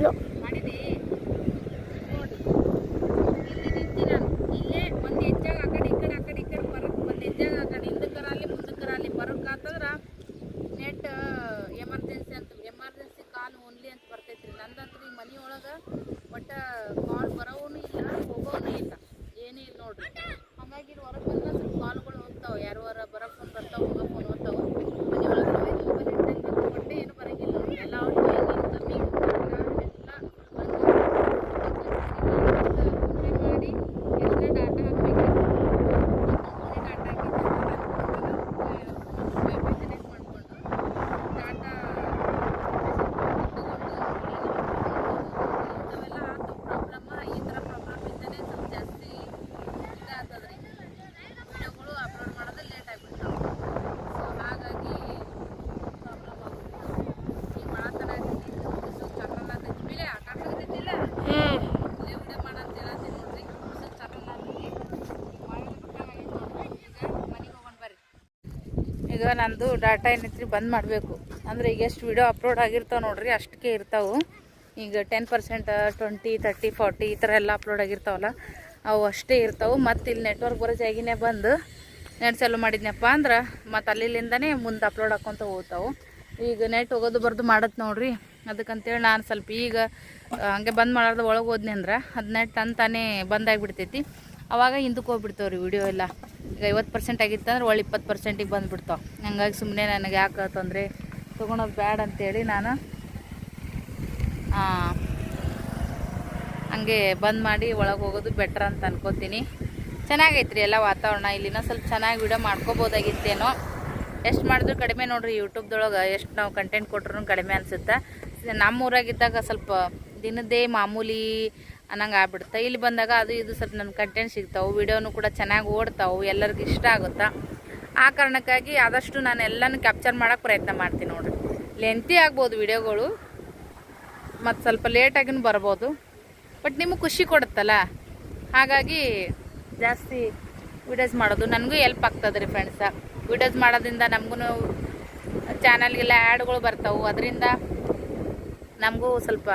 Kilo ಮಾಡಿದೆ ನೋಡಿ ಇಲ್ಲಿ ನಿಂತಿ ನಾನು ಇಲ್ಲೇ ಒಂದು ಹೆಜ್ಜಾಗ ಆ ಕಡೆ ಈ ಕಡೆ ಆ ಕಡೆ ಈ ಕಡೆ ಬರೋಕೆ ಒಂದು ಹೆಜ್ಜಾಗ ಆ ಕಡೆ ಹಿಂದಕ್ಕರಾಲಿ ಮುಂದಕ್ಕರಾಲಿ ಬರೋಕ್ಕಾತಂದ್ರೆ ನೆಟ್ ಎಮರ್ಜೆನ್ಸಿ ಅಂತ ಎಮರ್ಜೆನ್ಸಿ ಕಾಲ್ ಓನ್ಲಿ ಅಂತ ಬರ್ತೈತ್ರಿ ನಂದಂತ್ರಿ ಈ ಮನೆ ಒಳಗೆ ಒಟ್ಟು ಕಾಲ್ ಬರೋವೂ ಇಲ್ಲ ಹೋಗೋನು ಇಲ್ಲ ಏನೂ ಇಲ್ಲ ನೋಡ್ರಿ ಹಾಗಾಗಿ ಇಲ್ಲಿ ಹೊರಗೆ ಬಂದ್ರೆ ಸ್ವಲ್ಪ ಕಾಲ್ಗಳು ಹೋಗ್ತಾವೆ ಯಾರು ಹೊರ ಬರೋ ಫೋನ್ ಬರ್ತಾವೆ ಹೋಗೋ ಫೋನ್ ಹೋಗ್ತಾವೆ ಮನೆ ಒಳಗೆ ಮೊಬೈಲ್ ಇಟ್ಟಂಗೆ ಒಟ್ಟೆ ಏನು ಬರೋಂಗಿಲ್ಲ ಎಲ್ಲ ಒಟ್ಟು ಇನ್ಕಮಿಂಗ್ ಎಲ್ಲ ಫೋನ್ಪೇ ಮಾಡಿ ಎಷ್ಟೇ ಡಾಟಾ ಹಾಕಬೇಕು ಡಾಟಾ ಬಿಸ್ನೆಸ್ ಮಾಡಿಕೊಂಡು ಡಾಟಾ ಇಂಥವೆಲ್ಲ ಆತು ಪ್ರಾಬ್ಲಮ್ ಈ ಥರ ಪ್ರಾಬ್ಲಮ್ ಇಂದನೇ ಸ್ವಲ್ಪ ಜಾಸ್ತಿ ಇದಾಗ್ತದ್ರಿ ವಿಡಿಯೋಗಳು ಅಪ್ಲೋಡ್ ಮಾಡೋದು ಲೇಟ್ ಆಗಿಬಿಡ್ತಾವೆ ಸೊ ಹಾಗಾಗಿ ಪ್ರಾಬ್ಲಮ್ ಆಗುತ್ತೆ ಈಗ ಮಾಡತ್ತನ ಸ್ವಲ್ಪ ಚಾನಲ್ ಆಗ್ತೈತಿ ಬಿಳೆ ಕಾಕಾಗ್ತೈತಿಲ್ಲ ಹ್ಞೂ ಇಲ್ಲೇ ವಿಡಿಯೋ ಮಾಡಂತ ಹೇಳತ್ತೀನಿ ನೋಡ್ರಿ ಸ್ವಲ್ಪ ಚಾನಲ್ ಆಗ್ತೈತಿ ಈಗ ಮಾಡೋದು ನೋಡ್ರಿ ಈಗ ಮನೆಗೆ ಹೋಗೋಣ ಬರ್ರಿ ನಂದು ಡಾಟಾ ಏನೈತ್ರಿ ಬಂದ್ ಮಾಡಬೇಕು. ಅಂದರೆ ಈಗ ಎಷ್ಟು ವಿಡಿಯೋ ಅಪ್ಲೋಡ್ ಆಗಿರ್ತಾವೆ ನೋಡ್ರಿ ಅಷ್ಟಕ್ಕೆ ಇರ್ತಾವೆ. ಈಗ ten percent twenty thirty forty ಈ ಥರ ಎಲ್ಲ ಅಪ್ಲೋಡ್ ಆಗಿರ್ತಾವಲ್ಲ, ಅವು ಅಷ್ಟೇ ಇರ್ತಾವೆ. ಮತ್ತು ಇಲ್ಲಿ ನೆಟ್ವರ್ಕ್ ಬರೋ ಜಾಗಿನೇ ಬಂದು ನೆಟ್ ಚಾಲು ಮಾಡಿದ್ನಪ್ಪ ಅಂದ್ರೆ ಮತ್ತು ಅಲ್ಲಿಂದನೇ ಮುಂದೆ ಅಪ್ಲೋಡ್ ಹಾಕ್ಕೊಂತ ಹೋಗ್ತಾವೆ. ಈಗ ನೆಟ್ ಹೋಗೋದು ಬರ್ದು ಮಾಡತ್ ನೋಡ್ರಿ, ಅದಕ್ಕಂತೇಳಿ ನಾನು ಸ್ವಲ್ಪ ಈಗ, ಹಂಗೆ ಬಂದ್ ಮಾಡೋದು ಒಳಗೆ ಹೋದ್ನಿ ಅಂದ್ರೆ ಅದು ನೆಟ್ ಅಂತಾನೆ ಬಂದಾಗಿಬಿಡ್ತೈತಿ ಅವಾಗ ಹಿಂದಕ್ಕೆ ಹೋಗ್ಬಿಡ್ತಾವೆ ರೀ ವಿಡಿಯೋ ಎಲ್ಲ. ಈಗ ಐವತ್ತು ಪರ್ಸೆಂಟ್ ಆಗಿತ್ತು ಅಂದ್ರೆ ಒಳ್ಳೆ ಇಪ್ಪತ್ತು ಪರ್ಸೆಂಟಿಗೆ ಬಂದುಬಿಡ್ತಾವೆ. ಹಂಗಾಗಿ ಸುಮ್ಮನೆ ನನಗೆ ಯಾಕೆ ತೊಂದರೆ? ತೊಗೊಳೋದು ಬ್ಯಾಡ ಅಂತೇಳಿ ನಾನು ಹಂಗೆ ಬಂದ್ ಮಾಡಿ ಒಳಗೆ ಹೋಗೋದು ಬೆಟ್ರ್ ಅಂತ ಅನ್ಕೋತೀನಿ. ಚೆನ್ನಾಗೈತ್ರಿ ಎಲ್ಲ ವಾತಾವರಣ. ಇಲ್ಲಿನ ಸ್ವಲ್ಪ ಚೆನ್ನಾಗಿ ವಿಡಿಯೋ ಮಾಡ್ಕೋಬೋದಾಗಿತ್ತೇನೋ. ಎಷ್ಟು ಮಾಡಿದ್ರು ಕಡಿಮೆ ನೋಡ್ರಿ ಯೂಟ್ಯೂಬ್ದೊಳಗೆ ಎಷ್ಟು ನಾವು ಕಂಟೆಂಟ್ ಕೊಟ್ರು ಕಡಿಮೆ ಅನಿಸುತ್ತೆ. ನಮ್ಮ ಊರಾಗಿದ್ದಾಗ ಸ್ವಲ್ಪ ದಿನದ್ದೇ ಮಾಮೂಲಿ ಅನ್ನಂಗೆ ಆಗ್ಬಿಡುತ್ತೆ. ಇಲ್ಲಿ ಬಂದಾಗ ಅದು ಇದು ಸ್ವಲ್ಪ ನನ್ನ ಕಂಟೆಂಟ್ ಸಿಗ್ತಾವೆ ವಿಡಿಯೋನು ಕೂಡ ಚೆನ್ನಾಗಿ ಓಡ್ತಾವೆ, ಎಲ್ಲರಿಗೂ ಇಷ್ಟ ಆಗುತ್ತಾ? ಆ ಕಾರಣಕ್ಕಾಗಿ ಆದಷ್ಟು ನಾನು ಎಲ್ಲನೂ ಕ್ಯಾಪ್ಚರ್ ಮಾಡೋಕ್ಕೆ ಪ್ರಯತ್ನ ಮಾಡ್ತೀನಿ ನೋಡಿರಿ. ಲೆಂತಿ ಆಗ್ಬೋದು ವಿಡಿಯೋಗಳು ಮತ್ತು ಸ್ವಲ್ಪ ಲೇಟಾಗಿನೂ ಬರ್ಬೋದು ಬಟ್ ನಿಮಗೆ ಖುಷಿ ಕೊಡುತ್ತಲ್ಲ? ಹಾಗಾಗಿ ಜಾಸ್ತಿ ವಿಡಿಯೋಸ್ ಮಾಡೋದು ನನಗೂ ಎಲ್ಪ್ ಆಗ್ತದೆ ರೀ ಫ್ರೆಂಡ್ಸ ವಿಡಿಯೋಸ್ ಮಾಡೋದ್ರಿಂದ ನಮಗೂ ಚಾನಲ್ಗೆಲ್ಲ ಆ್ಯಡ್ಗಳು ಬರ್ತಾವೆ, ಅದರಿಂದ ನಮಗೂ ಸ್ವಲ್ಪ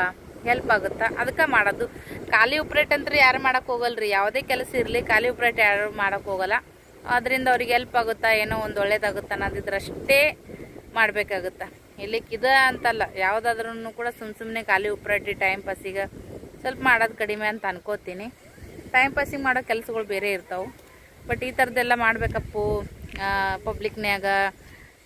ಹೆಲ್ಪ್ ಆಗುತ್ತೆ? ಅದಕ್ಕೆ ಮಾಡೋದು. ಖಾಲಿ ಉಪ್ರೇಟ್ ಅಂತ ಯಾರು ಮಾಡೋಕ್ಕೆ ಹೋಗಲ್ಲ ರೀ ಯಾವುದೇ ಕೆಲಸ ಇರಲಿ, ಖಾಲಿ ಉಪ್ರೇಟ್ ಯಾರು ಮಾಡೋಕ್ಕೆ ಹೋಗಲ್ಲ. ಅದರಿಂದ ಅವ್ರಿಗೆ ಹೆಲ್ಪ್ ಆಗುತ್ತಾ? ಏನೋ ಒಂದು ಒಳ್ಳೇದಾಗುತ್ತಾ ಅನ್ನೋದಿದ್ರಷ್ಟೇ ಮಾಡಬೇಕಾಗುತ್ತೆ? ಕಿದ ಅಂತಲ್ಲ. ಯಾವುದಾದ್ರೂ ಕೂಡ ಸುಮ್ಮ ಸುಮ್ಮನೆ ಖಾಲಿ ಉಪ್ರೇಟಿ ಟೈಮ್ ಪಾಸಿಗೆ ಸ್ವಲ್ಪ ಮಾಡೋದು ಕಡಿಮೆ ಅಂತ ಅನ್ಕೋತೀನಿ. ಟೈಮ್ ಪಾಸಿಗೆ ಮಾಡೋ ಕೆಲಸಗಳು ಬೇರೆ ಇರ್ತಾವೆ. ಬಟ್ ಈ ಥರದ್ದೆಲ್ಲ ಮಾಡಬೇಕಪ್ಪು ಪಬ್ಲಿಕ್ನ್ಯಾಗ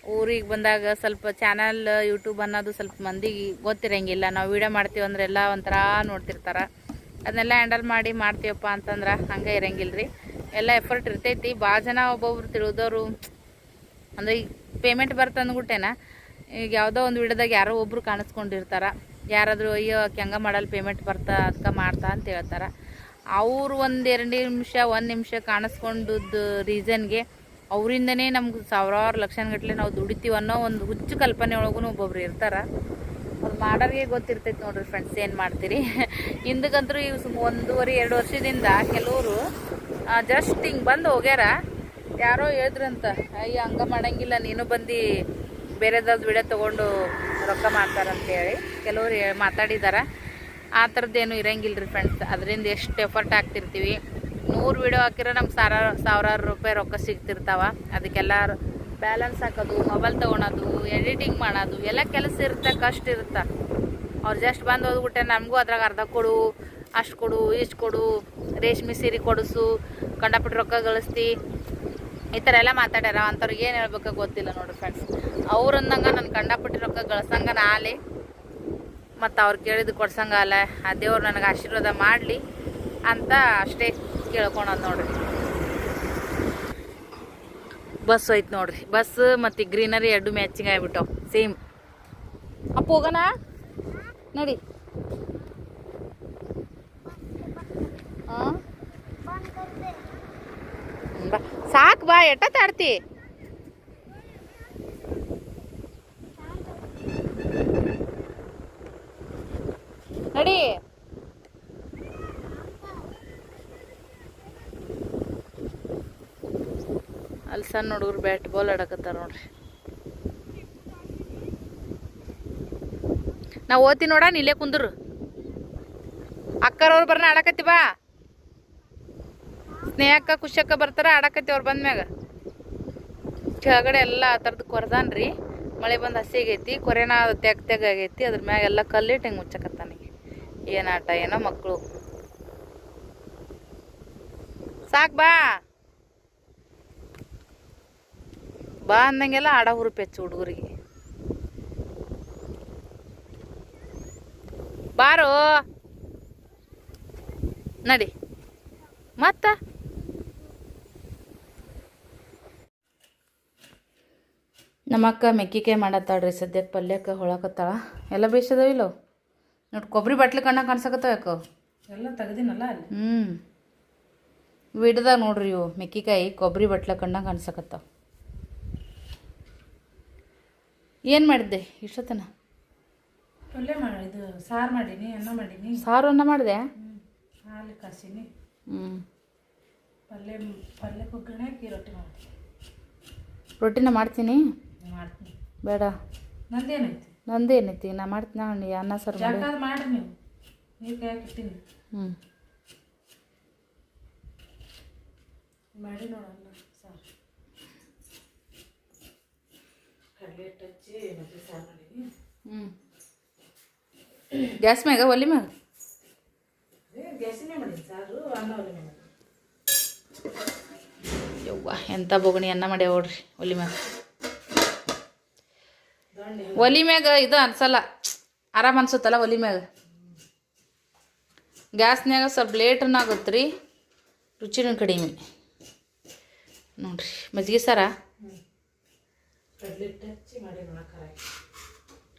ಊರಿಗೆ ಬಂದಾಗ ಸ್ವಲ್ಪ ಚಾನಲ್ ಯೂಟ್ಯೂಬ್ ಅನ್ನೋದು ಸ್ವಲ್ಪ ಮಂದಿಗೆ ಗೊತ್ತಿರಂಗಿಲ್ಲ. ನಾವು ವೀಡಿಯೋ ಮಾಡ್ತೀವಿ ಅಂದ್ರೆ ಎಲ್ಲ ಒಂಥರ ನೋಡ್ತಿರ್ತಾರೆ. ಅದನ್ನೆಲ್ಲ ಹ್ಯಾಂಡಲ್ ಮಾಡಿ ಮಾಡ್ತೀವಪ್ಪ ಅಂತಂದ್ರೆ ಹಂಗೆ ಇರಂಗಿಲ್ಲ ರೀ ಎಲ್ಲ ಎಫರ್ಟ್ ಇರ್ತೈತಿ. ಭಾಳ ಜನ ಒಬ್ಬೊಬ್ರು ತಿಳಿದವರು ಅಂದರೆ ಈಗ ಪೇಮೆಂಟ್ ಬರ್ತಂದ್ಬಿಟ್ಟೇನ ಈಗ ಯಾವುದೋ ಒಂದು ವಿಡಿಯೋದಾಗ ಯಾರೋ ಒಬ್ರು ಕಾಣಿಸ್ಕೊಂಡಿರ್ತಾರೆ. ಯಾರಾದರೂ, ಅಯ್ಯೋ ಹಂಗ ಮಾಡಲ್ಲ ಪೇಮೆಂಟ್ ಬರ್ತಾ ಅದಕ್ಕೆ ಮಾಡ್ತಾ ಅಂತ ಹೇಳ್ತಾರೆ. ಅವ್ರು ಒಂದು ಎರಡು ನಿಮಿಷ, ಒಂದು ನಿಮಿಷ ಕಾಣಿಸ್ಕೊಂಡಿದ್ದು ರೀಸನ್ಗೆ ಅವರಿಂದನೇ ನಮ್ಗೆ ಸಾವಿರಾರು ಲಕ್ಷಗಟ್ಟಲೆ ನಾವು ದುಡಿತೀವಿ ಅನ್ನೋ ಒಂದು ಹುಚ್ಚು ಕಲ್ಪನೆ ಒಳಗೂ ಒಬ್ಬೊಬ್ರು ಇರ್ತಾರೆ. ಅದು ಮಾಡೋರಿಗೆ ಗೊತ್ತಿರ್ತೈತೆ ನೋಡ್ರಿ ಫ್ರೆಂಡ್ಸ್ ಏನು ಮಾಡ್ತೀರಿ. ಹಿಂದಕ್ಕಂತೂ ಇವು ಸುಮ್ ಒಂದೂವರೆ, ಎರಡು ವರ್ಷದಿಂದ ಕೆಲವರು ಜಸ್ಟ್ ಹಿಂಗೆ ಬಂದು ಹೋಗ್ಯಾರ. ಯಾರೋ ಹೇಳಿದ್ರಂತ, ಅಯ್ಯ, ಹಂಗೆ ಮಾಡಂಗಿಲ್ಲ, ನೀನು ಬಂದು ಬೇರೆದಾದ್ರು ವಿಡಿಯೋ ತೊಗೊಂಡು ರೊಕ್ಕ ಮಾಡ್ತಾರಂತೇಳಿ. ಕೆಲವರು ಮಾತಾಡಿದಾರ. ಆ ಥರದ್ದೇನು ಇರಂಗಿಲ್ಲ ರೀ ಫ್ರೆಂಡ್ಸ್ ಅದರಿಂದ ಎಷ್ಟು ಎಫರ್ಟ್ ಹಾಕ್ತಿರ್ತೀವಿ ನೂರು ವಿಡಿಯೋ ಹಾಕಿರೋ ನಮ್ಗೆ ಸಾವಿರ ಸಾವಿರಾರು ರೂಪಾಯಿ ರೊಕ್ಕ ಸಿಗ್ತಿರ್ತಾವ. ಅದಕ್ಕೆಲ್ಲ ಬ್ಯಾಲೆನ್ಸ್ ಹಾಕೋದು ಮೊಬೈಲ್ ತೊಗೊಳೋದು ಎಡಿಟಿಂಗ್ ಮಾಡೋದು, ಎಲ್ಲ ಕೆಲಸ ಇರುತ್ತೆ, ಕಷ್ಟ ಇರುತ್ತೆ. ಅವ್ರು ಜಸ್ಟ್ ಬಂದು ಹೋದ್ಬಿಟ್ಟೆ ನಮಗೂ ಅದ್ರಾಗ ಅರ್ಧ ಕೊಡು, ಅಷ್ಟು ಕೊಡು, ಇಷ್ಟು ಕೊಡು, ರೇಷ್ಮೆ ಸೀರೆ ಕೊಡಿಸು, ಕಂಡಪಟ್ಟು ರೊಕ್ಕ ಗಳಿಸ್ತಿ. ಈ ಥರ ಎಲ್ಲ ಮಾತಾಡ್ಯಾರ. ಅಂಥವ್ರಿಗೆ ಏನು ಹೇಳ್ಬೇಕು ಗೊತ್ತಿಲ್ಲ ನೋಡ್ರಿ ಫ್ರೆಂಡ್ಸ್ ಅವ್ರು ಅಂದಂಗೆ ನನ್ನ ಕಂಡಪಟ್ಟಿ ರೊಕ್ಕ ಗಳಿಸಂಗ ನಾಲೆ ಮತ್ತು ಅವ್ರು ಕೇಳಿದ್ದು ಕೊಡ್ಸಂಗಲ್ಲ ಆ ದೇವ್ರು ನನಗೆ ಆಶೀರ್ವಾದ ಮಾಡಲಿ ಅಂತ ಅಷ್ಟೇ. ಕೇಳ್ಕೊಳೋದು ನೋಡ್ರಿ. ಬಸ್ ಹೋಯ್ತು ನೋಡ್ರಿ. ಬಸ್ ಮತ್ತೆ ಗ್ರೀನರಿ ಎರಡು ಮ್ಯಾಚಿಂಗ್ ಆಗಿಬಿಟ್ಟವು. ಸೇಮ್. ಅಪ್ಪ ಹೋಗೋಣ? ನಡಿ. ಹಾಂ ಸಾಕು ಬಾ ಎಟ್ಟ ತಾಡ್ತಿ ನಡಿ ಅಲ್ಲಿ ಸಣ್ಣ ಹುಡುಗರು ಬ್ಯಾಟ್ ಬಾಲ್ ಆಡಕತ್ತಾರ ನೋಡ್ರಿ. ನಾ ಓದ್ತೀನಿ ನೋಡ ಇಲ್ಲೇ ಕುಂದ್ರು. ಅಕ್ಕರವ್ರು ಬರ್ನ ಆಡಕತ್ತಿ ಬಾ. ಸ್ನೇಹಕ್ಕ ಖುಷಕ್ಕ ಬರ್ತಾರ, ಆಡಕತ್ತಿ ಅವ್ರು ಬಂದ್ಮ್ಯಾಗ. ಕೆಳಗಡೆ ಎಲ್ಲ ಆ ಥರದ್ದು ಕೊರ್ದಾನ್ರಿ. ಮಳೆ ಬಂದು ಹಸಿಗೈತಿ ಕೊರೆನ ತೆಗ್ ತೆಗ್ ಆಗೈತಿ, ಅದ್ರ ಮ್ಯಾಗ ಎಲ್ಲ ಕಲ್ಲಿಟ್ಟು ಹಿಂಗೆ ಮುಚ್ಚಕತ್ತಾನಿಗೆ ಏನಾಟ ಏನೋ ಮಕ್ಕಳು ಸಾಕ್ ಬಾ. ಬಾ ಅಂದಂಗೆಲ್ಲ ಆಡ ಹುರುಪಿ ಹೆಚ್ಚು ಹುಡುಗರಿಗೆ. ಬಾರೋ. ನಡಿ. ಮತ್ತ? ನಮ್ಮ ಅಕ್ಕ ಮೆಕ್ಕಿಕಾಯಿ ಮಾಡತ್ತಾಳ್ರಿ ಸದ್ಯಕ್ಕೆ ಪಲ್ಯಕ್ಕೆ ಹೊಳಕತ್ತಾಳ. ಎಲ್ಲ ಬೇಯಿಸದವಿಲ್ಲ ನೋಡಿ ಕೊಬ್ಬರಿ ಬಟ್ಲಿ ಕಣ್ಣ ಕಾಣ್ಸಕತ್ತಾವ ಯಾಕೋ? ಎಲ್ಲ ತೆಗ್ದಿನಲ್ಲ ಅಲ್ಲಿ? ಹ್ಞೂ ವಿಡ್ದಾಗ ನೋಡ್ರಿ ಇವು ಮೆಕ್ಕಿಕಾಯಿ ಕೊಬ್ಬರಿ ಬಟ್ಲ ಕಣ್ಣ ಕಾಣ್ಸಕತ್ತಾವ. ಏನು ಮಾಡಿದ್ದೆ ಇಷ್ಟೊತ್ತನ? ಪಲ್ಯ ಮಾಡಿ ಇದು ಸಾರು ಮಾಡೀನಿ ಅನ್ನ ಮಾಡೀನಿ. ಸಾರು ಅನ್ನ ಮಾಡಿದೆ? ಹಾಲು ಕಾಸೀನಿ. ಹ್ಞೂ ಪಲ್ಯ ಪಲ್ಯ ಕುಗ್ಗರಣೆ ಹಾಕಿ ರೊಟ್ಟಿ ಮಾಡ್ತೀನಿ. ರೊಟ್ಟಿನ ಮಾಡ್ತೀನಿ? ಮಾಡ್ತೀನಿ. ಬೇಡ. ನಂದೇನೈತಿ ನಂದೇನೈತಿ ನಾ ಮಾಡ್ತೀನಿ ನಾನು ಅನ್ನ ಸಾರು ಮಾಡಿ. ಮಾಡಿ ನೀವು. ನೀರು ಇಟ್ಟಿನಿ. ಹ್ಞೂ ಮಾಡಿ ನೋಡಲ್ಲ ಸಾರು ಕಡಲೆ ಹಿಟ್ಟು ಹಚ್ಚಿ ಮತ್ತೆ ಸಾರು ಮಾಡೀನಿ ಹ್ಞೂ ಗ್ಯಾಸ್ ಮ್ಯಾಗ ಒಲಿ ಮ್ಯಾಗ? ಯವ್ವ ಎಂಥ ಬೊಗಣಿ ಅನ್ನ ಮಾಡ್ಯಾವ ನೋಡ್ರಿ ಒಲಿ ಮ್ಯಾಗ. ಒಲಿ ಮ್ಯಾಗ ಇದು ಅನ್ಸಲ್ಲ ಆರಾಮ್ ಅನ್ಸುತ್ತಲ್ಲ ಒಲಿ ಮ್ಯಾಗ? ಗ್ಯಾಸ್ನ್ಯಾಗ ಸ್ವಲ್ಪ ಲೇಟನ್ನ ಆಗುತ್ತೆ ರೀ ರುಚಿನೂ ಕಡಿಮೆ. ನೋಡ್ರಿ ಮಜ್ಜಿಗೆ ಸಾರ? ಕಡಲೆ ಹಿಟ್ಟು ಹಚ್ಚಿ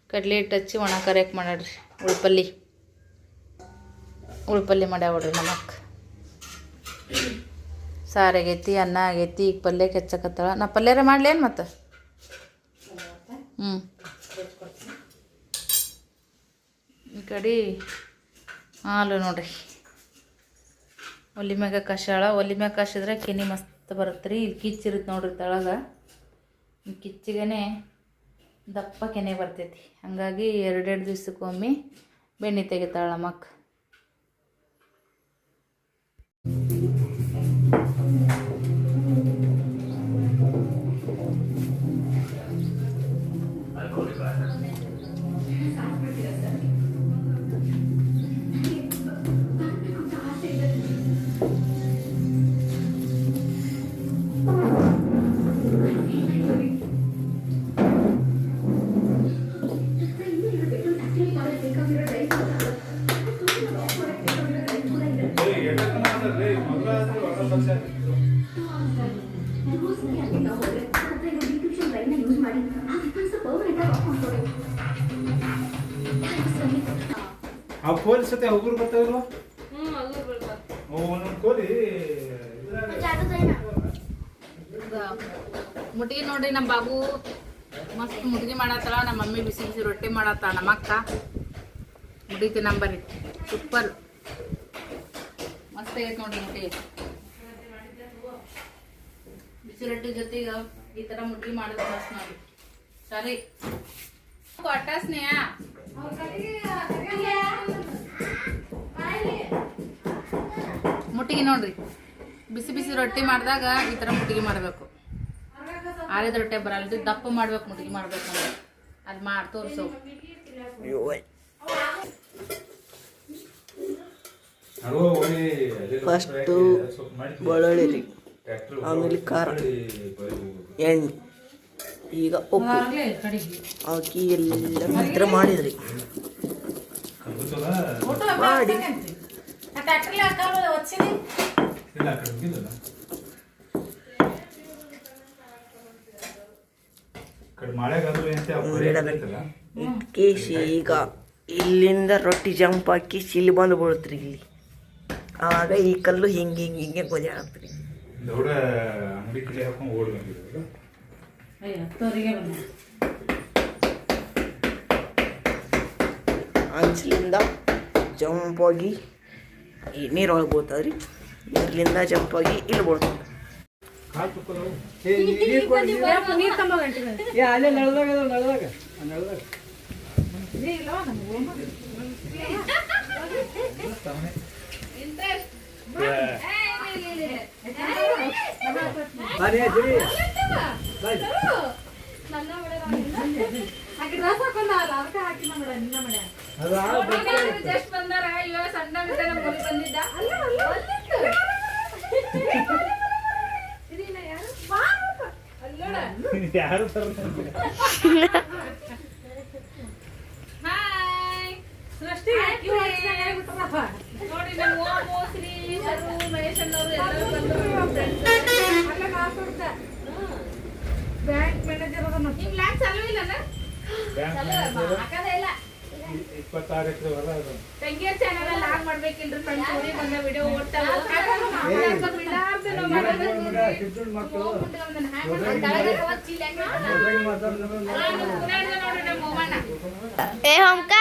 ಕಡ್ಲೆ ಒಣ ಕರಿಯಕ್ಕೆ ಮಾಡ್ಯಾಡ್ರಿ ಉಳ್ಪಲ್ಲಿ. ಉಳ್ಪಲ್ಲಿ ಮಾಡ್ಯಾವ ನೋಡ್ರಿ ನಮ್ಮ ಅಕ್ಕ ಸಾರು ಆಗೈತಿ, ಅನ್ನ ಆಗೈತಿ, ಈಗ ಪಲ್ಯ ಹೆಚ್ಚಕತ್ತಾಳ ನಾ ಪಲ್ಯರ ಮಾಡ್ಲೇನು ಮತ್ತೆ? ಹ್ಞೂ ಈ ಕಡೆ ಹಾಲು ನೋಡ್ರಿ. ಒಲಿ ಮ್ಯಾಗ ಕಷಾಳ ಒಲಿ ಮ್ಯಾಗ ಕಸಿದ್ರೆ ಕೆನೆ ಮಸ್ತ್ ಬರುತ್ತೆ ರೀ ಇಲ್ಲಿ ಕಿಚ್ಚಿರುತ್ತೆ ನೋಡ್ರಿ ತಳಗ. ಈ ಕಿಚ್ಚಿಗೆನೆ ದಪ್ಪ ಕೆನೆ ಬರ್ತೈತಿ. ಹಾಗಾಗಿ ಎರಡೆರಡು ದಿವ್ಸಕ್ಕೊಮ್ಮೆ ಬೆಣ್ಣೆ ತೆಗಿತಾಳೆ ನಮ್ಮಕ್ಕ ಆ ಕೋಲಿ ಸತೆ ಹೋಗ್ರು ಬರ್ತಾವಿಲ್ವ ಒಂದೊಂದು ಕೋಲಿ ಮುಟ್ಗಿ ನೋಡ್ರಿ ನಮ್ಮ ಬಾಬು. ಮಸ್ತ್ ಮುಟ್ಗಿ ಮಾಡತ್ತಾಳ ನಮ್ಮ ಮಮ್ಮಿ ಬಿಸಿ ಬಿಸಿ ರೊಟ್ಟಿ ಮಾಡತ್ತಾಳ ನಮ್ಮ ಅಕ್ಕ. ಮುಡಿತಿ ನಂಬರ್ ಸೂಪರ್. ಮಸ್ತ್ ಆಗೈತೆ ನೋಡ್ರಿ ಮುಟ್ಟಿ ಬಿಸಿ ರೊಟ್ಟಿ ಜೊತೆಗೆ ಈ ಥರ ಮುಟ್ಗಿ ಮಾಡೋದು ಮಸ್ತ್ ನೋಡಿ ಸರಿ. ಕೊಟ್ಟ ಸ್ನೇಹ. ಮುಟ್ಟಿಗೆ ನೋಡ್ರಿ. ಬಿಸಿ ಬಿಸಿ ರೊಟ್ಟಿ ಮಾಡಿದಾಗ ಈ ಥರ ಮುಟ್ಟಿಗೆ ಮಾಡಬೇಕು. ಆರಿದ ರೊಟ್ಟೆ ಬರಲ್ಲ ಇದು ದಪ್ಪ ಮಾಡ್ಬೇಕು ಮುಟ್ಟಿಗೆ ಮಾಡ್ಬೇಕು ಅಂದ್ರೆ. ಅದು ಮಾಡಿ ತೋರಿಸು. ಫಸ್ಟು ಬೆಳ್ಳುಳ್ಳಿ ರೀ. ಆಮೇಲೆ ಖಾರ. ಎಣ್ಣೆ. ಈಗ ಉಪ್ಪು ಹಾಕಿ ಎಲ್ಲ ಹತ್ರ ಮಾಡಿದ್ರಿ. ಮಾಡಿ. ಕೇಶಿ ಈಗ ಇಲ್ಲಿಂದ ರೊಟ್ಟಿ ಜಂಪ್ ಹಾಕಿ ಇಲ್ಲಿ ಬಂದು ಬೀಳುತ್ರಿ ಇಲ್ಲಿ. ಆವಾಗ ಈ ಕಲ್ಲು ಹಿಂಗೆ ಹಿಂಗೆ ಹಿಂಗೆ ಗೊಜಾಡತ್ರಿ ಅಂಗಡಿ ಕಡೆ ಹಾಕೊಂಡು ಓಡಿ ಬಂದಿದ್ರು ಅಯ್ಯ ಹತ್ತುವರೆಗೆ ಬಂದ ಅಂಚಲಿಂದ ಜಂಪ್ ಆಗಿ ಈ ನೀರೊಳಗೆ ಬೋತದ್ರಿ ನೀರ್ಲಿಂದ ಜಂಪ್ ಆಗಿ ಇಲ್ಲಿ ಬೀಳ್ತದೆ. ಕಾಲು ತುಪ್ಪದವು ಜಸ್ಟ್ ಬಂದಾರ ಇವಾಗ ಸಣ್ಣ ಬಂದಿದ್ದ ಯಾರು ಹಾಯ್ ಸೃಷ್ಟಿ. ನೋಡಿ ನಮ್ಮ ಓಮು ಶ್ರೀ ಸರು ಎಲ್ಲರೂ. ಬ್ಯಾಂಕ್ ಮ್ಯಾನೇಜರ್ ಅದ. ನಿಮ್ ಲ್ಯಾಕ್ ಚಾಲು ಇಲ್ಲನ ಇಲ್ಲ. ಇಪ್ಪತ್ತಾರು ಎಕರೆ ಹೊಲ ಅದು ತಂಗಿಯರ್ ಚಾನಲ್ ಅಲ್ಲಿ ಆನ್ ಮಾಡ್ಬೇಕಿಲ್ರಿ ಫ್ರೆಂಡ್ಸ್ ಊರಿಗೆ ಬಂದ ವಿಡಿಯೋ ಓಡ್ತಾವ ಏ ನಾವು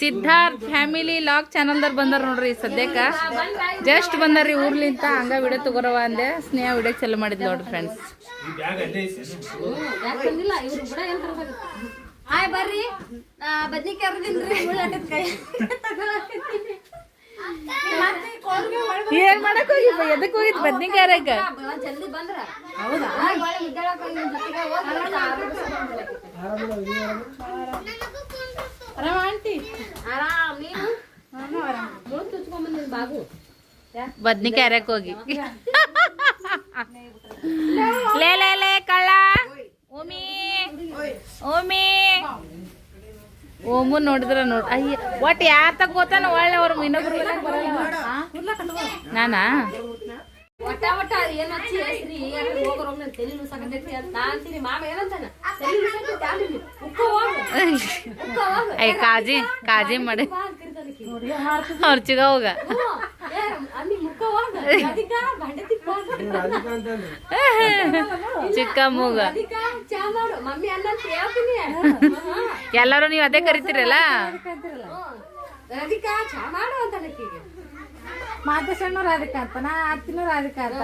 ಸಿದ್ಧಾರ್ಥ್ ಫ್ಯಾಮಿಲಿ ಲಾಗ್ ಚಾನಲ್ದವ್ರು ಬಂದಾರ ನೋಡ್ರಿ ಸದ್ಯಕ್ಕ. ಜಸ್ಟ್ ಬಂದಾರ್ರಿ ಊರ್ಲಿಂತ ಹಂಗ ವಿಡಿಯೋ ತಗೋರವ ಅಂದೆ. ಸ್ನೇಹ ವಿಡಿಯೋ ಚಲೋ ಮಾಡಿದ್ ನೋಡ್ರಿ ಫ್ರೆಂಡ್ಸ್ ಬರ್ರಿ ಬದ್ನಿಕಾಯಿ ಅರ್ದಿನ್ರಿ ಉಳ್ಳಾಟದ ಕೈ ಏನ್ ಮಾಡಕ್ ಹೋಗಿಪ್ಪ ಎದಕ್ ಹೋಗಿದ್ ಬದ್ನಿಕಾರಕ್ಕ ಜಲ್ದಿ ಬಂದ್ರ ಹೌದಾ ಒಳ್ಳೆ ಮುದ್ದಾಳಕ ಇವ್ನ್ ಜೊತೆಗೆ ಹೋಗಿ ಆರಾಮ್ ನೀನು ಮುಳು ಚುಚ್ಕೊಂಡ್ ಬಂದಿದ್ ಬಾಗು ಬದ್ನಿಕಾರಕ್ ಹೋಗಿ. ಲೇ ಲೇ ಲೇ ಕಳ್ಳ. ಓಮಿ ಓಮಿ. ಓಮು ನೋಡಿದ್ರ ನೋಡ್ ಅಯ್ಯ ಒಟ್ಟು ಯಾರ ತಗೋತಾನ ಒಳ್ಳೆ ಅವ್ರ ಇನ್ನೊಬ್ರು ನಾನಾ? ಒಟ್ಟ ಒಟ್ಟ ಏನ್ ಹಚ್ಚಿ ಹೆಸ್ರಿ ಯಾಕಂದ್ರೆ ಹೋಗೋರ್ ಒಮ್ಮೆ ತಲೆ ನುಸಾಕತೈತಿ ಅಂತ ನಾ ಅಂತೀನಿ. ಮಾಮ ಏನಂತಾನ? ತಲೆ ನುಸಾಕತೈತಿ ಅಲ್ಲಿ ಉಕ್ಕ ಹೋಗ. ಉಕ್ಕ ಹೋಗ. ಅಯ್ಯ ಕಾಜಿ ಕಾಜಿ ಮಾಡಿ. ಬಾ ಅಂತ ಕರಿತಾನೆ ಆಕಿ. ಅವ್ರ ಚಿಗ ಹೋಗ. ಚಿಕ್ಕ ಮೂಗ. ಎಲ್ಲಾರು ನೀವ್ ಅದೇ ಕರಿತೀರಲ್ಲ? ಚಾ ಮಾಡು ಅಂತ ಮಾದೇಶಣ್ಣು ರಾಧಿಕಾ ಅಂತಾನ ಅತ್ತಿನೂ ರಾಧಿಕಾ ಅಂತ.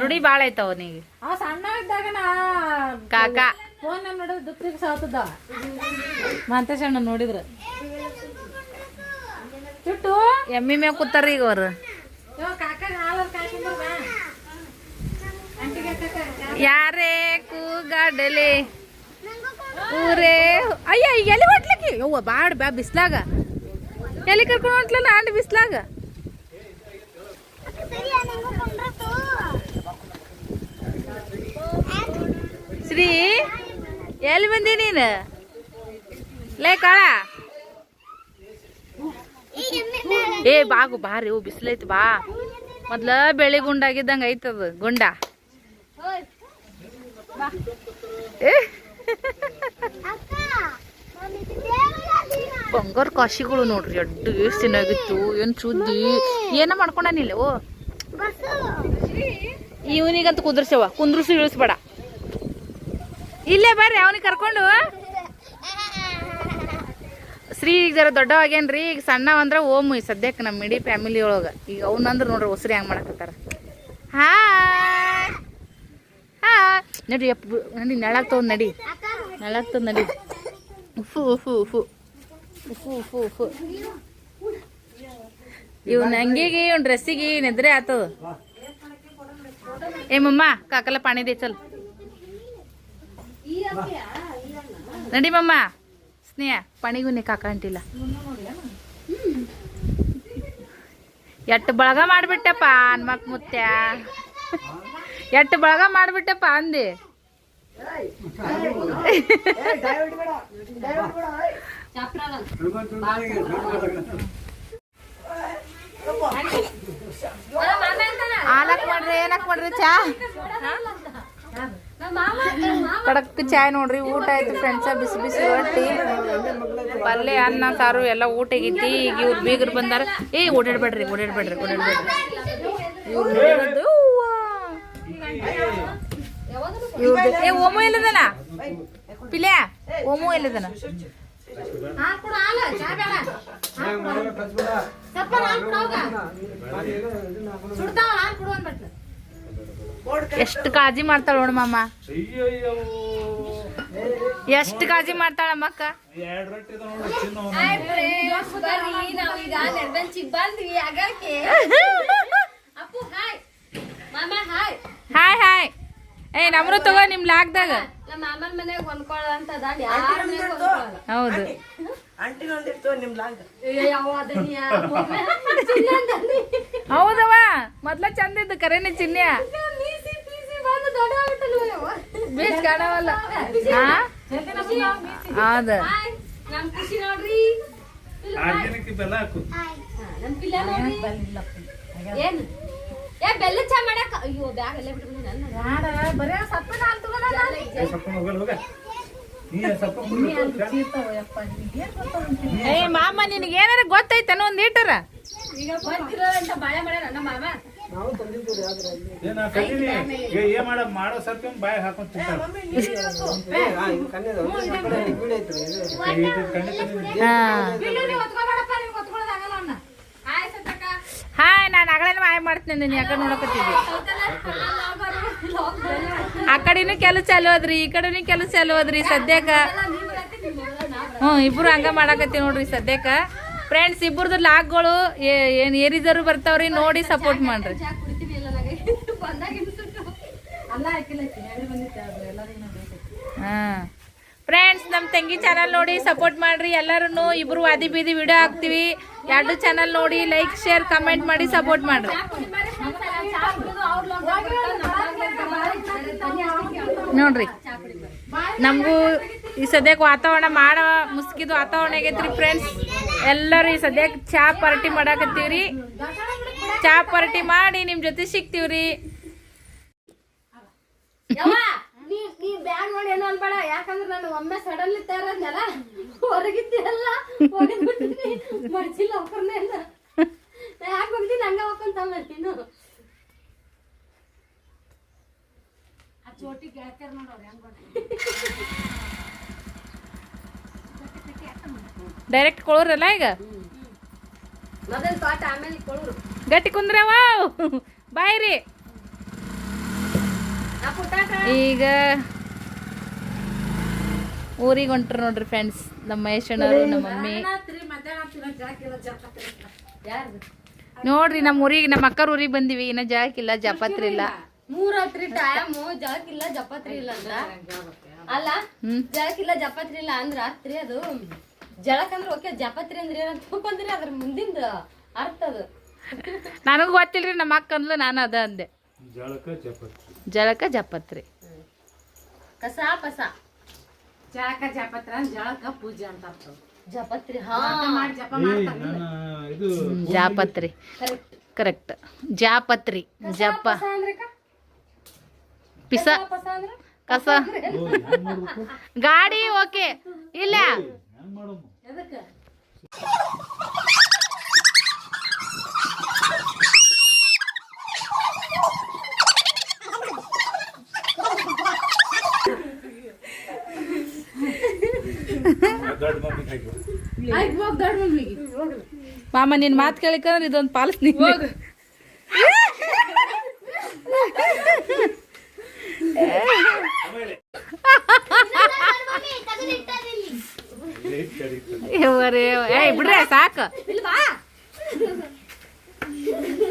ರೂಢಿ ಬಾಳ ಐತ ಅವನಿಗೆ. ಅವ ಸಣ್ಣ ಇದ್ದಾಗ ನಾ ಕಾಕ. ಫೋನ್ ನೋಡಿದ್ರೆ ದುಪ್ಪಿಗೆ ಸಾತದ ಮಾಂತೇಶಣ್ಣ ನೋಡಿದ್ರ. ಚುಟ್ಟು. ಎಮ್ಮಿ ಮ್ಯಾಗ ಕೂತಾರ ಈಗ ಅವರು. ಬಾ ಕಾಕ ಯಾರೇ ಕೂಗಾಡಲಿ. ಊರೇ ಅಯ್ಯ ಎಲ್ಲಿ ಹೊಟ್ಲಿಕ್ಕೆ ಯವ್ವ, ಬಾಡ್ ಬ್ಯಾ ಬಿಸ್ಲಾಗ. ಎಲ್ಲಿ ಕರ್ಕೊಂಡು ಹೊಂಟ್ಲ ಅಲ್ಲಿ ಬಿಸ್ಲಾಗ? ಶ್ರೀ, ಎಲ್ಲಿ ಬಂದಿ ನೀನು? ಲೇ, ಕಾಳ. ಏ, ಬಾಗು, ಬಾರಿ ಬಿಸಿಲೈತಿ, ಬಾ. ಮೊದ್ಲ ಬೆಳಿ ಗುಂಡಾಗಿದ್ದಂಗ ಐತದ, ಗುಂಡ. ಬಂಗಾರ ಕಾಶಿಗಳು ನೋಡ್ರಿ ಅಡ್ಡು ಎಷ್ಟು ಚೆನ್ನಾಗಿತ್ತು ಏನ್ ಸುದ್ದಿ ಏನ ಮಾಡ್ಕೊಂಡಿಲ್ಲ ಓ. ಇವನಿಗಂತ ಕುದ್ರಸವ ಕುಂದ್ರಸಿ ಇಳಿಸ್ಬೇಡ. ಇಲ್ಲೇ ಬರ್ರಿ ಅವನಿಗೆ ಕರ್ಕೊಂಡು. ಶ್ರೀ ಈಗ ಜರ ದೊಡ್ಡವಾಗೇನ್ರಿ ಈಗ ಸಣ್ಣ ಅಂದ್ರೆ ಓಮು ಈ ಸದ್ಯಕ್ಕೆ ನಮ್ಮ ಇಡೀ ಫ್ಯಾಮಿಲಿ ಒಳಗೆ. ಈಗ ಅವನಂದ್ರೆ ನೋಡ್ರಿ ಉಸಿರಿ ಹೆಂಗೆ ಮಾಡಕತ್ತಾರ. ಹಾ ನಡಿ ಅಪ್ಪ, ನಡಿ ತಗೊಂಡ್ ನಡಿ. ತಗೊಂಡ್ ನಡಿ. ಉಫು ಉಫು ಉಫು. ಉಫು ಉಫು ಉಫು. ಇವ್ನ ಅಂಗಿಗೆ ಇವ್ ಡ್ರೆಸ್ಸಿಗೆ ನಿದ್ರೆ ಆತದ ಏ ಮಮ್ಮ ಕಾಕಲ್ಲ ಪಾಣಿ ದೇ ಚಲ್. ನಡಿ ಮಮ್ಮ. ಸ್ನೇಹ, ಪಣಿಗೂ ನೀ ಕಾಕ ಅಂಟಿಲ್ಲ. ಎಟ್ಟು ಬಳಗ ಮಾಡ್ಬಿಟ್ಟಪ್ಪ ಅನ್ಮಕ್ ಮುತ್ಯ. ಎಟ್ಟು ಬಳಗ ಮಾಡ್ಬಿಟ್ಟಪ್ಪ ಅಂದೆ. ಹಾಲಕ್ ಮಾಡ್ರಿ ಏನಕ್ ಮಾಡ್ರಿ ಚಾ? ಕಡಕ್ ಚಾಯ್ ನೋಡ್ರಿ ಊಟ ಆಯ್ತು ಫ್ರೆಂಡ್ಸ ಬಿಸಿ ಬಿಸಿ ರೊಟ್ಟಿ. ಪಲ್ಯ ಅನ್ನ ಸಾರು ಎಲ್ಲ ಊಟ ಆಗೈತಿ ಈಗ ಇವ್ರು ಬೀಗರು ಬಂದಾರ. ಏ ಓಡಾಡ್ಬೇಡ್ರಿ ಓಡಾಡ್ಬೇಡ್ರಿ ಓಡಾಡ್ಬೇಡ್ರಿ. ಇವ್ರು ಏ ಓಮು ಇಲ್ಲದನ ಪಿಲ್ಯ ಓಮು ಇಲ್ಲದನ ಎಷ್ಟು ಕಾಳಜಿ ಮಾಡ್ತಾಳ ನೋಡಮ್ಮ ಎಷ್ಟು ಕಾಜಿ ಮಾಡ್ತಾಳ ಮಕ್ಕ ಎರಡು ರೊಟ್ಟಿ ಇದಾವ್ ನೋಡು, ತಿನ್ನು ಅವ್ನು. ಬರ್ರಿ ನಾವೀಗ ನೆಡ್ಬೆಂಚಿಗೆ ಬಂದ್ವಿ ಆಗಕ್ಕೆ. ಅಪ್ಪು ಹಾಯ್. ಮಾಮ ಹಾಯ್. Hi hi. ಏ ನಮ್ರು ತಗೋ ನಿಮ್ ಲಾಕ್ದಾಗ ನಮ್ಮ ಮಾಮನ ಮನೆಗೆ ಹೌದು. ಹೌದವ ಮೊದ್ಲ ಚಂದ ಇದ್ದು ಕರೇನೆ ಚಿನ್ಯ ಬೀಚ್ ಕಾಣವಲ್ಲ. ಹೌದ. ಬೆಲ್ಲ ಹಾಕು. ಏನ್? ಏ ಬೆಲ್ಲ ಚಾ ಮಾಡಕ್? ಅಯ್ಯೋ ಬ್ಯಾಗ್ ಬಿಟ್ಬಿಡಿ ನನ್ನ ಬರೇ ನಾನು ತಗೊಂಡ ಹೋಗಲ್ಲ ಹೋಗ ಏ ಮಾಮ ನಿನಗೆ ಏನಾರ ಗೊತ್ತೈತೇನೋ ಒಂದ್ ಈಟರ ಗೊತ್ತಿರೋದಂತ ಬಾಳೆ ಮಾಡ್ಯಾರ ನಮ್ಮ ಮಾಮ. ಏನ ಕಲೀನಿ ಏ ಏನ್ ಮಾಡ ಮಾಡೋ ಸ್ವಲ್ಪ ಬಾಯ್ ಹಾಕೊಂಡ್ ತಿಂತಾರ ನೀವು ಹೊತ್ಕೊಬೇಡಪ್ಪ ನೀವು ಹೊತ್ಕೊಳ್ಳೋದಾಗಲ್ಲ ಅವ್ನ ಹಾಯ್ ಸತ್ತಕ್ಕ ಹಾಯ್ ನಾನು ಆಗಳೇನು ಮಾಯ ಮಾಡ್ತೀನಿ ನೀನು ಯಾಕಡೆ ನೋಡಕತ್ತಿದ್ದೆ? ಆ ಕಡೆನೂ ಕೆಲಸ ಚಾಲು ಅದ್ರಿ ಈ ಕಡೆನೂ ಕೆಲಸ ಚಾಲು ಅದ್ರಿ ಸದ್ಯಕ್ಕ. ಹ್ಞೂ ಇಬ್ರು ಹಂಗ ಮಾಡಾಕತ್ತಿ ನೋಡ್ರಿ ಸದ್ಯಕ್ಕ. ಫ್ರೆಂಡ್ಸ್ ಇಬ್ರದ್ದು ಲಾಗ್ಗಳು ಏನು ಏರಿದರು ಬರ್ತಾವ್ರಿ ನೋಡಿ ಸಪೋರ್ಟ್ ಮಾಡ್ರಿ. ಹಾ. ಫ್ರೆಂಡ್ಸ್ ನಮ್ಮ ತಂಗಿ ಚಾನಲ್ ನೋಡಿ ಸಪೋರ್ಟ್ ಮಾಡ್ರಿ. ಎಲ್ಲರೂ ಇಬ್ರು ವಾದಿ ಬೀದಿ ವಿಡಿಯೋ ಹಾಕ್ತಿವಿ. ಎರಡು ಚಾನಲ್ ನೋಡಿ ಲೈಕ್ ಶೇರ್ ಕಮೆಂಟ್ ಮಾಡಿ ಸಪೋರ್ಟ್ ಮಾಡ್ರಿ. ನೋಡ್ರಿ, ನಮಗೂ ಈ ಸದ್ಯಕ್ಕೆ ವಾತಾವರಣ ಮಾಡ ಮುಸ್ಕಿದ ವಾತಾವರಣ ಆಗೈತ್ರಿ ಫ್ರೆಂಡ್ಸ್ ಎಲ್ಲರೂ ಈ ಸದ್ಯಕ್ಕೆ ಚಾ ಪಾರ್ಟಿ ಮಾಡಾಕತ್ತೀವ್ರಿ. ಚಾ ಪಾರ್ಟಿ ಮಾಡಿ ನಿಮ್ಮ ಜೊತೆ ಸಿಗ್ತೀವ್ರಿ. ನೀ ನೀ ಬ್ಯಾಗ್ ನೋಡಿ ಏನೋ ಅನ್ಬೇಡ. ಯಾಕಂದ್ರೆ ನಾನು ಒಮ್ಮೆ ಸಡನ್ಲಿ ತೇರದ್ನಲ್ಲ ಹೊರಗಿದ್ದೀರಲ್ಲ ಮಡ್ಚಿಲ್ಲ ಒಬ್ಬರನ್ನೇ ನಾ ಯಾಕೆ ಹೋಗ್ತೀನಿ ಹಂಗ ಹೋಗ್ಕೊಂತ ನೀನು ಆ ಚೋಟಿ ಗೆಳತಿಯರ್ ನೋಡೋರು ಹೆಂಗ್ ಡೈರೆಕ್ಟ್ ಕೊಳ್ರಲ್ಲ ಈಗ? ಮೊದಲು ಪಾಠ ಆಮೇಲೆ ಗಟ್ಟಿ ಕುಂದ್ರವ ವಾವ್ ರೀ ಆ ಪುಟ್ಟಾಟ ಈಗ ಊರಿಗೆ ಹೊಂಟ್ರು ನೋಡ್ರಿ ಫ್ರೆಂಡ್ಸ್ ನಮ್ಮ ಮಹೇಶಣ್ಣರು ನಮ್ಮ ಮಮ್ಮಿ. ಜಾಕಿಲ್ಲ ಜಾಪತ್ರೆ ನೋಡ್ರಿ ನಮ್ಮ ಊರಿಗೆ ನಮ್ಮ ಅಕ್ಕರ ಊರಿಗೆ ಬಂದಿವಿ. ಇನ್ನ ಜಾಕಿಲ್ಲ ಜಪಾತ್ರಿ ಇಲ್ಲ. ಮೂರ್ ಹತ್ರಿ ಟೈಮು ಜಳಕ್ಕಿಲ್ಲ ಜಪತ್ರಿ ಇಲ್ಲ ಅಂದ್ರ ಅಲ್ಲ ಹ್ಮ್. ಜಳಕ್ಕಿಲ್ಲ ಜಪತ್ರಿ ಇಲ್ಲ ಅಂದ್ರ ರಾತ್ರಿ ಅದು. ಜಳಕ್ ಅಂದ್ರೆ ಓಕೆ ಜಪತ್ರಿ ಅಂದ್ರೆ ಏನಂತ ಅದ್ರ ಮುಂದಿಂದ ಅರ್ಥ ಅದು. ನನಗೂ ಗೊತ್ತಿಲ್ರಿ ನಮ್ಮ ಅಕ್ಕ ಅಂದ್ಲು ನಾನು ಅದ ಅಂದೆ. ಜಳಕ ಚಪಾತಿ ಜಳಕ ಜಪತ್ರಿ. ಕಸ ಪಸ. ಜಳಕ ಜಾಪತ್ರ ಜಳಕ ಪೂಜೆ ಅಂತ ಅರ್ಥ. ಜಪತ್ರಿ ಹಾ. ಮಾಡಿ ಜಪ ಜಾಪತ್ರಿ. ಕರೆಕ್ಟ್. ಕರೆಕ್ಟ್. ಜಾಪತ್ರಿ ಜಪ ಪಸ ಅಂದ್ರೆ ಅಕ್ಕ? ಪಿಸ. ಪಸ ಅಂದ್ರೆ? ಕಸ. ಗಾಡಿ ಓಕೆ. ಇಲ್ಲ. ಎದಕ್ಕೆ ದೊಡ್ಡ ಮಮ್ಮಿಗೆ ಹಾಕಿ ಆಯ್ತು ಹೋಗ್ ದೊಡ್ಡ ಮಮ್ಮಿಗೆ ಮಾಮ ನಿನ್ ಮಾತು ಕೇಳಿಕಂದ್ರೆ ಇದೊಂದು ಪಾಲಿಸ್ ನೀ ಬಿಡ್ರೆ ಸಾಕು. ಇಲ್ವಾ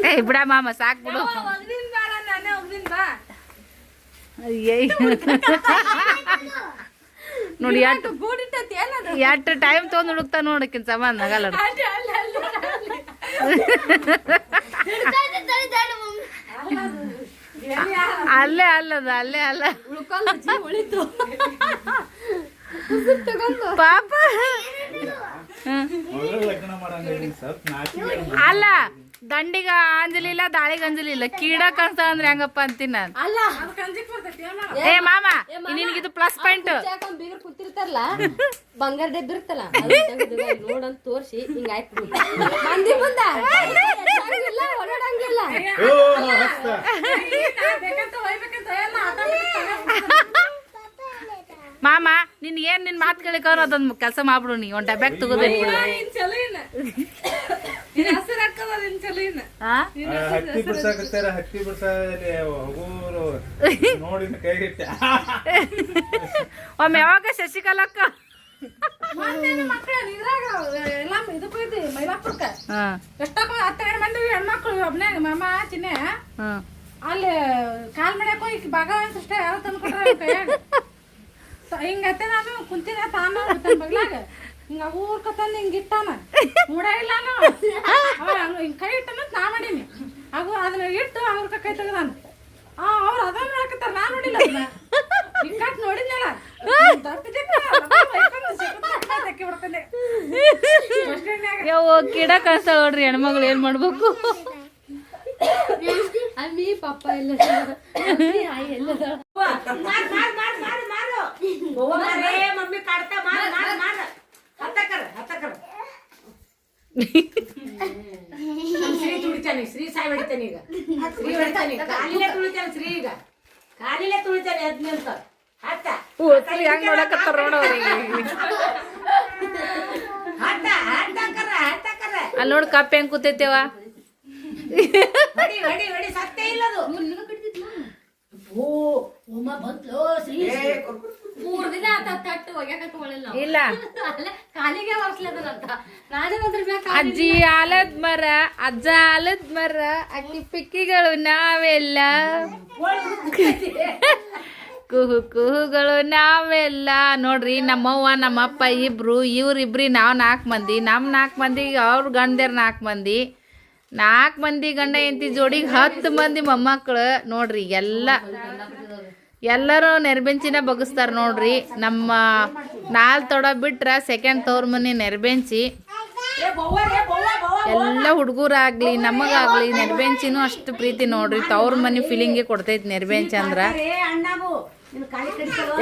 ಏಯ್ ಬಿಡ ಮಾಮ ಸಾಕು ಬಿಡು. ಒಗ್ದಿನ್ ನೋಡಿ ಎಷ್ಟು ಟೈಮ್ ತೊಗೊಂಡು ಹುಡುಕ್ತಾ ನೋಡಕ್ಕಿಂತ ಸಮಾನ ಆಗಲ್ಲ ಅಲ್ಲ ಅಲ್ಲ ಅಲ್ಲ ಅಲ್ಲೇ. ಅಲ್ಲದ ಅಲ್ಲೇ ಅಲ್ಲ. ಪಾಪ. ಅಲ್ಲ ದಂಡಿಗ ಅಂಜಲಿಲ್ಲ ದಾಳಿಗೆ ಅಂಜಲಿಲ್ಲ. ಕೀಡ ಕಾಣಿಸ್ತಾಳ ಅಂದ್ರೆ ಹೆಂಗಪ್ಪ ಅಂತೀನಿ ನಾನು. ಅಲ್ಲ. ಏ ಮಾಮ ನಿನಗಿದು ಪ್ಲಸ್ ಪಾಯಿಂಟ್ ಬೀಗರ್ ಕುಂತಿರ್ತಾರಲ್ಲ ಬಂಗಾರ ಡಬ್ಬಿ ಇರ್ತಲ್ಲ ನೋಡಂತ ತೋರ್ಸಿ ಹಿಂಗಾಯ್ತು ಮಂದಿ. ಮುಂದ ಓಡಾಡಂಗಿಲ್ಲ ಮಾಮ ನಿನ್ ಏನ್ ನಿನ್ ಮಾತು ಕೇಳಿಕವ್ರ ಅದೊಂದು ಕೆಲಸ ಮಾಡ್ಬಿಡು ನೀ. ಒಂದ್ ಡಬ್ಯಾಗ್ ತಗೋದು ಆ, ಹತ್ತಿ ಬಿಡ್ಸಾಕತ್ತಾರ ಹತ್ತಿ ಬಿಡ್ಸಲ್ಲಿ ಹೋಗೋರು ನೋಡಿ ಒಮ್ಮೆ ಯಾವಾಗ ಶಶಿಕಲಕ್ಕ? ಅಲ್ಲಿ ಕಾಲ್ ಮಾಡ್ಯಾಕ ಅಷ್ಟೇ ಯಾರೋ ತಂದು ಕೊಟ್ರ ಕೈಯಾಗ. ಸ- ಹಿಂಗ ಅತ್ತೆ ನಾನು ತಾನ ಬಗ್ಲಾಗ ಹಿಂಗ ಊರ್ಕೊತಂದು ಹಿಂಗ ಇಟ್ಟಾನ. ಮೂಡ ಇಲ್ಲ ಹಂಗ ಕೈ ಇಟ್ಟನ ನಾ ಮಾಡೀನಿ. ಹಾಗೂ ಅದನ್ನ ಇಟ್ಟು ಅವ್ರ ಕೈ ತೆಗ್ದಾನ. ಆ ಅವ್ರು ಅದನ್ನ ಹಾಕತ್ತಾರ ನಾ ನೋಡಿಲ್ಲ ಅದನ್ನ. ನೋಡಿದ್ನಲ್ಲ. ಯಾವ ಗಿಡ ಕಾಣಿಸ್ತಾಳ ನೋಡ್ರಿ ಹೆಣ್ಮಗಳು ಏನ್ ಮಾಡ್ಬೇಕು? ಅಮ್ಮಿ ಪಪ್ಪ ಎಲ್ಲ ಆಯಿ ಎಲ್ಲ ಶ್ರೀ ತುಳಿತಾನೆ ಶ್ರೀ ಸಾಯಿ ಹೊಡಿತಾನೆ ಈಗ. ಶ್ರೀ ಹೊಡಿತಾನೆ ಕಾಲಿಲೆ ತುಳಿತಾನೆ ಶ್ರೀ ಈಗ. ಕಾಲಿಲೆ ತುಳಿತಾನೆ ಎದ್ ನಿಂತ ಹತ್ತ ಹೆಂಗ್ ನೋಡಕತ್ತಾರ ನೋಡವ್ರಿಗೆ ಹತ್ತ ಹತ್ತ ಕರ ಹತ್ತ ಕರ. ಅಲ್ಲಿ ನೋಡ್ ಕಪ್ಪೆ ಹೆಂಗ್ ಕೂತೈತೆವ ಹೊಡಿ ಹೊಡಿ ಹೊಡಿ ಸತ್ತೇ ಇಲ್ಲದು ಓ ಉಮ್ಮ ಬಂದ್ಲು ಶ್ರೀ ಮೂರ್ ದಿನ ಆತ ತಟ್ಟು ಒಗ್ಯಾಕ ತಗೊಳಿಲ್ಲ ನಾವು. ಇಲ್ಲ. ಕಾಲಿಗೆ ಒರ್ಸ್ಲದನಂತ ನಾನೇ ಅಜ್ಜಿ ಆಲದ್ ಮರ ಅಜ್ಜ ಆಲದ್ ಮರ ಅಕ್ಕಿ ಪಿಕ್ಕಿಗಳು ನಾವೆಲ್ಲ. ಕುಹು ಕುಹುಗಳು ನಾವೆಲ್ಲ. ನೋಡ್ರಿ ನಮ್ಮವ್ವ ನಮ್ಮಪ್ಪ ಇಬ್ರು ಇವ್ರಿಬ್ರಿ ನಾವು ನಾಲ್ಕು ಮಂದಿ. ನಮ್ಮ ನಾಲ್ಕು ಮಂದಿ ಅವ್ರ ಗಂಡರ್ ನಾಲ್ಕು ಮಂದಿ. ನಾಲ್ಕು ಮಂದಿ ಗಂಡ ಎಂತಿ ಜೋಡಿಗೆ ಹತ್ತು ಮಂದಿ ಮೊಮ್ಮಕ್ಕಳು ನೋಡ್ರಿ ಎಲ್ಲ. ಎಲ್ಲರೂ ನೆರ್ಬೆಂಚಿನ ಬಗಸ್ತಾರ ನೋಡ್ರಿ. ನಮ್ಮ ನಾಲ್ ತೊಡ ಬಿಟ್ರ ಸೆಕೆಂಡ್ ತವ್ರ ಮನೆ ನೆರ್ಬೆಂಚಿ. ಎಲ್ಲ ಹುಡುಗರಾಗ್ಲಿ ನಮಗಾಗ್ಲಿ ನೆರ್ಬೆಂಚಿನೂ ಅಷ್ಟು ಪ್ರೀತಿ ನೋಡ್ರಿ. ತವ್ರ ಮನೆ ಫೀಲಿಂಗೇ ಕೊಡ್ತೈತಿ ನೆರ್ಬೆಂಚ್ ಅಂದ್ರ.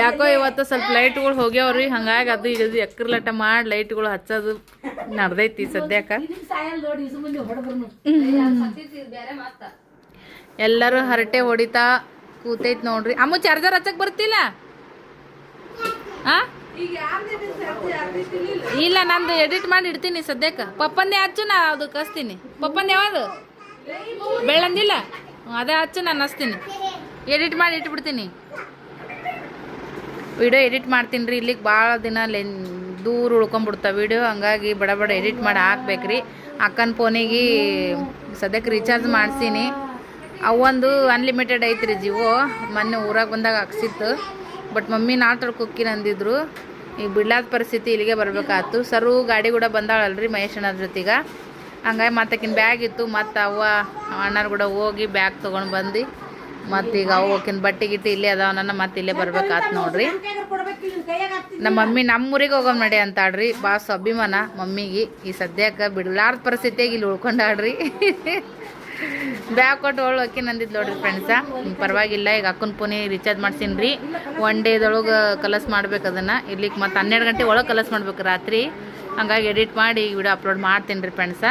ಯಾಕೋ ಇವತ್ತು ಸ್ವಲ್ಪ ಲೈಟ್ಗಳು ಹೋಗ್ಯಾವ್ರಿ ಹಂಗಾಗಿ ಅದು ಇದು ಎಕ್ಕರ್ಲಟ ಮಾಡಿ ಲೈಟ್ಗಳು ಹಚ್ಚೋದು ನಡ್ದೈತಿ ಸದ್ಯಕ್ಕ. ಎಲ್ಲರೂ ಹರಟೆ ಹೊಡಿತಾ ಕೂತೈತಿ ನೋಡ್ರಿ. ಅಮ್ಮ ಚಾರ್ಜರ್ ಹಚ್ಚಕ್ ಬರ್ತಿಲ್ಲ? ಆ? ಇಲ್ಲ, ನಂದು ಎಡಿಟ್ ಮಾಡಿ ಇಡ್ತೀನಿ ಸದ್ಯಕ್ಕೆ. ಪಪ್ಪಂದೆ ಹಚ್ಚು, ನಾ ಅದು ಕಸ್ತೀನಿ. ಪಪ್ಪಂದೇ ಯಾವುದು? ಬೆಳ್ಳಂದಿಲ್ಲ? ಅದೇ ಹಚ್ಚು, ನಾನು ಹಚ್ತೀನಿ. ಎಡಿಟ್ ಮಾಡಿ ಇಟ್ಬಿಡ್ತೀನಿ. ವಿಡಿಯೋ ಎಡಿಟ್ ಮಾಡ್ತೀನಿ ರೀ ಇಲ್ಲಿಗೆ ಭಾಳ ದಿನ ದೂರ ಉಳ್ಕೊಂಬಿಡ್ತಾವೆ ವಿಡಿಯೋ ಹಂಗಾಗಿ ಬಡ ಬಡ ಎಡಿಟ್ ಮಾಡಿ ಹಾಕ್ಬೇಕ್ರಿ. ಅಕ್ಕನ ಫೋನಿಗೆ ಸದ್ಯಕ್ಕೆ ರೀಚಾರ್ಜ್ ಮಾಡ್ಸೀನಿ. ಅವೊಂದು ಅನ್ಲಿಮಿಟೆಡ್ ಐತ್ರಿ ಜಿವೋ. ಮೊನ್ನೆ ಊರಾಗ ಬಂದಾಗ ಹಾಕ್ಸಿತ್ತು. ಬಟ್ ಮಮ್ಮಿ ನಾಟರ್ ಕುಕ್ಕಿನ ಅಂದಿದ್ರು ಈಗ ಬಿಡ್ಲಾದ ಪರಿಸ್ಥಿತಿ ಇಲ್ಲಿಗೆ ಬರಬೇಕಾಯ್ತು ಸರು ಗಾಡಿ ಕೂಡ ಬಂದಾಳಲ್ರಿ ಮಹೇಶ್ ಅಣ್ಣರ ಜೊತೆಗೆ. ಹಂಗಾಗಿ ಮತ್ತಕಿನ ಬ್ಯಾಗ್ ಇತ್ತು. ಮತ್ತು ಅವ್ವ, ಅಣ್ಣರ ಕೂಡ ಹೋಗಿ ಬ್ಯಾಗ್ ತೊಗೊಂಡು ಬಂದು. ಮತ್ತೀಗ ಈಗ ಅವು ಆಕಿನ ಬಟ್ಟೆ ಗಿಟ್ಟಿ ಇಲ್ಲೇ ಅದಾವನ ಮತ್ತೆ ಇಲ್ಲೇ ಬರ್ಬೇಕಾತ್ ನೋಡ್ರಿ. ನಮ್ಮ ಮಮ್ಮಿ ನಮ್ಮೂರಿಗೆ ಹೋಗಮ್ ನಡಿ ಅಂತಾಡ್ರಿ ಭಾಳ ಅಭಿಮಾನ ಮಮ್ಮಿಗೆ. ಈ ಸದ್ಯಕ್ಕೆ ಬಿಡ್ಲಾರ್ದ ಪರಿಸ್ಥಿತಿಯಾಗಿ ಇಲ್ಲಿ ಉಳ್ಕೊಂಡಾಳ್ರಿ. ಬ್ಯಾಗ್ ಕೊಟ್ಟು ಒಳ್ಳೆ ಅಕ್ಕಿ ನಂದಿದ್ ನೋಡ್ರಿ ಫ್ರೆಂಡ್ಸ ಪರವಾಗಿಲ್ಲ, ಈಗ ಅಕ್ಕನ ಪುನಿ ರಿಚಾರ್ಜ್ ಮಾಡ್ಸೀನಿ ರೀ. ಒನ್ ಡೇದೊಳಗೆ ಕಲಸ್ ಮಾಡ್ಬೇಕು ಅದನ್ನು. ಇರ್ಲಿಕ್ಕೆ ಮತ್ತು ಹನ್ನೆರಡು ಗಂಟೆ ಒಳಗೆ ಕಲಸ್ ಮಾಡ್ಬೇಕು ರಾತ್ರಿ. ಹಂಗಾಗಿ ಎಡಿಟ್ ಮಾಡಿ ವಿಡಿಯೋ ಅಪ್ಲೋಡ್ ಮಾಡ್ತೀನಿ ರೀ ಫ್ರೆಂಡ್ಸ